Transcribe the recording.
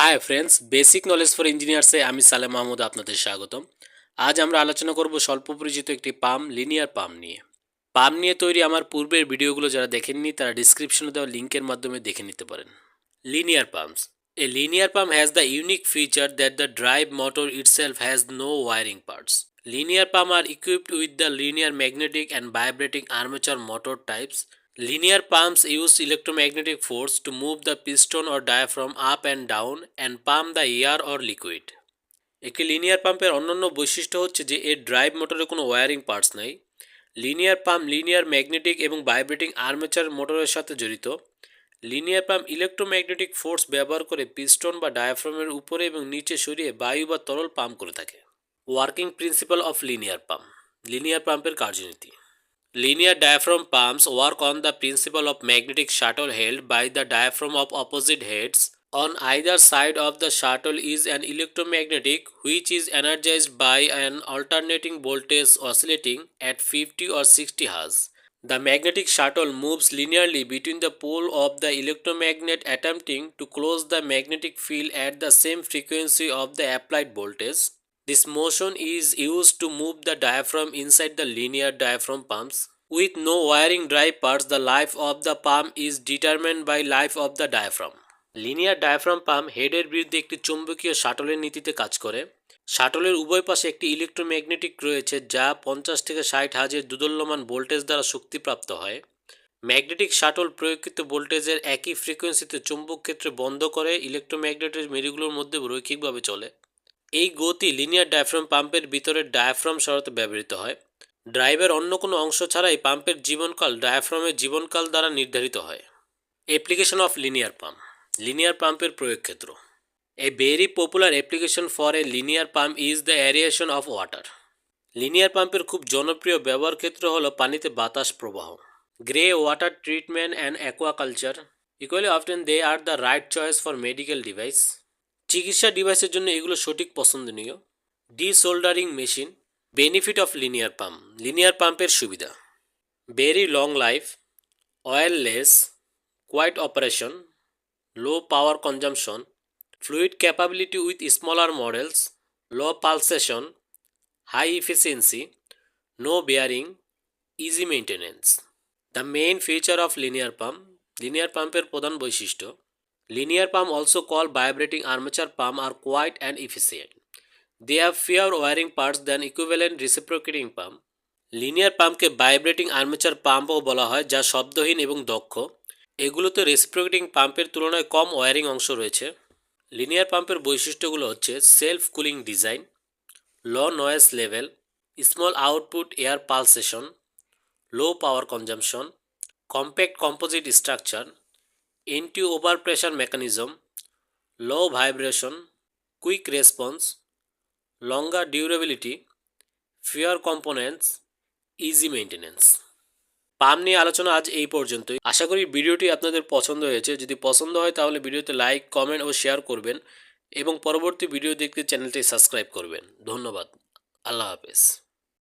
Hi friends basic knowledge for ইঞ্জিনিয়ার্সে আমি সালেম মাহমুদ আপনাদের স্বাগতম। আজ আমরা আলোচনা করব স্বল্প পরিচিত একটি পাম লিনিয়ার পাম নিয়ে। পাম নিয়ে তৈরি আমার পূর্বের ভিডিওগুলো যারা দেখেননি, তারা ডিসক্রিপশনে দেওয়া লিঙ্কের মাধ্যমে দেখে নিতে পারেন। Linear pumps a linear pump has the unique feature that the drive motor itself has no wearing parts linear pump are equipped with the linear magnetic and vibrating armature motor types. Linear pumps use electromagnetic force to move the piston or diaphragm up and down and pump the air or liquid. একটি linear পাম্পের অন্যান্য বৈশিষ্ট্য হচ্ছে যে এর drive মোটরে কোনো wiring parts নাই। লিনিয়ার পাম্প লিনিয়ার ম্যাগনেটিক এবং ভাইব্রেটিং আর্মেচার মোটরের সাথে জড়িত। লিনিয়ার পাম্প ইলেকট্রোম্যাগনেটিক ফোর্স ব্যবহার করে পিস্টন বা ডায়াফ্রামের উপরে এবং নিচে সরিয়ে বায়ু বা তরল পাম্প করে থাকে। Working principle of linear pump linear পাম্পের কার্যনীতি। Linear diaphragm pumps work on the principle of magnetic shuttle held by the diaphragm of opposite heads. On either side of the shuttle is an electromagnetic which is energized by an alternating voltage oscillating at 50 or 60 Hz. The magnetic shuttle moves linearly between the pole of the electromagnet attempting to close the magnetic field at the same frequency of the applied voltage. This motion is used to move the diaphragm inside the linear diaphragm pumps. With no wiring drive parts, the life of the pump is determined by life of the diaphragm. Linear diaphragm pump হেডের বিরুদ্ধে একটি চৌম্বকীয় শাটলের নীতিতে কাজ করে শাটলের উভয় পাশে একটি electromagnetic রয়েছে যা পঞ্চাশ থেকে ষাট হাজের দুদল্যমান ভোল্টেজ দ্বারা শক্তিপ্রাপ্ত হয় ম্যাগনেটিক শাটল প্রয়োগকৃত ভোল্টেজের একই ফ্রিকোয়েন্সিতে চুম্বক ক্ষেত্রে বন্ধ করে ইলেকট্রোম্যাগনেটের মেরুগুলোর মধ্যে রৈখিকভাবে চলে এই গতি লিনিয়ার ডায়াফ্রাম পাম্পের ভিতরে ডায়াফ্রাম সরাতে ব্যবহৃত হয়। ড্রাইভের অন্য কোনো অংশ ছাড়াই পাম্পের জীবনকাল ডায়াফ্রামের জীবনকাল দ্বারা নির্ধারিত হয়। Application of linear pump linear পাম্পের প্রয়োগ ক্ষেত্র a very popular application for a linear pump is the aeration of water linear পাম্পের খুব জনপ্রিয় ব্যবহার ক্ষেত্র হল পানিতে বাতাস প্রবাহ। Grey water treatment and aquaculture equally often they are the right choice for medical device চিকিৎসা ডিভাইসের জন্য এগুলো সঠিক পছন্দনীয়। Desoldering machine benefit of linear pump linear পাম্পের সুবিধা। Very long life oilless quiet operation low power consumption fluid capability with smaller models low pulsation high efficiency no bearing easy maintenance the main feature of linear pump linear পাম্পের প্রধান বৈশিষ্ট্য Linear pump also called vibrating armature pump are quiet and efficient. They have fewer wiring parts than equivalent reciprocating pump. Linear পাম্পকে vibrating armature পাম্পও বলা হয়, যা শব্দহীন এবং দক্ষ এগুলোতে রেসিপ্রোকেটিং পাম্পের তুলনায় কম ওয়ারিং অংশ রয়েছে লিনিয়ার পাম্পের বৈশিষ্ট্যগুলো হচ্ছে self cooling design low noise level small output air pulsation low power consumption compact composite structure anti overpressure mechanism, low vibration, quick response, longer durability, fewer components, easy maintenance. Pump নিয়ে আলোচনা আজ এই পর্যন্তই। আশা করি ভিডিওটি আপনাদের পছন্দ হয়েছে। যদি পছন্দ হয় তাহলে ভিডিওতে লাইক কমেন্ট ও শেয়ার করবেন এবং পরবর্তী ভিডিও দেখতে চ্যানেলটি সাবস্ক্রাইব করবেন। ধন্যবাদ। আল্লাহ হাফেজ।